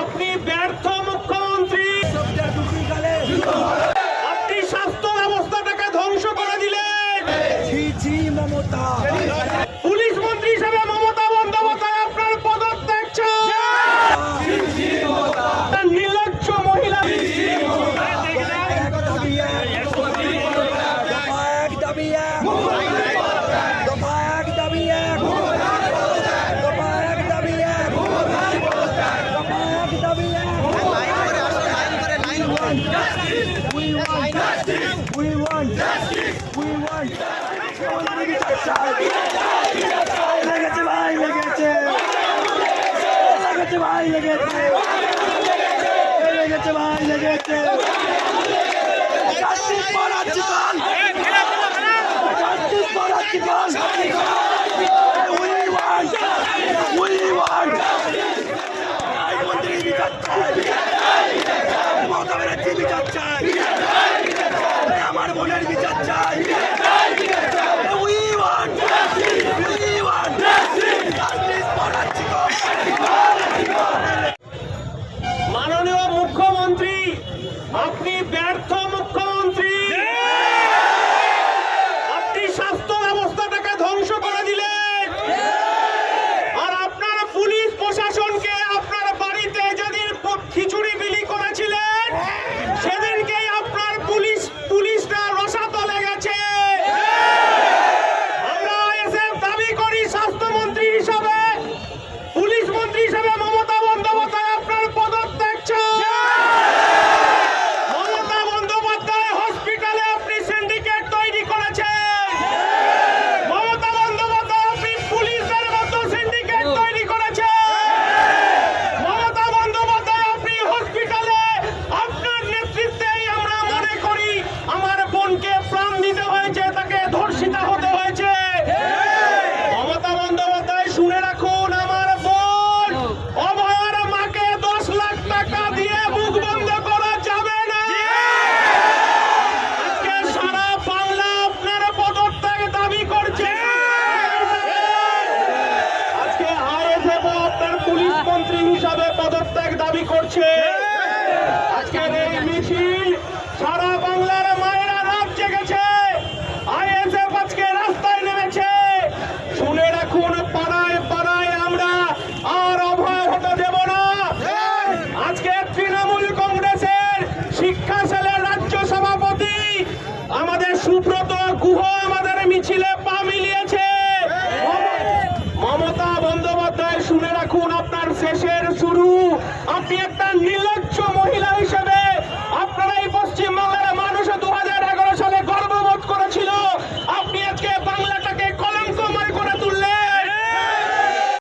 আপনি ব্যর্থ মুখ্যমন্ত্রী। justice. We want justice. We want justice. We want লেগেছে ভাই লেগেছে লেগেছে ভাই লেগেছে লেগেছে ভাই লেগেছে জাস্টিস ফর আর্জিকাল খুনের বিচার চাই। মাননীয় মুখ্যমন্ত্রী আপনি ব্যর্থ মুখ্যমন্ত্রী। আপনি স্বাস্থ্য করছে। আজকের আপনি একটা নীল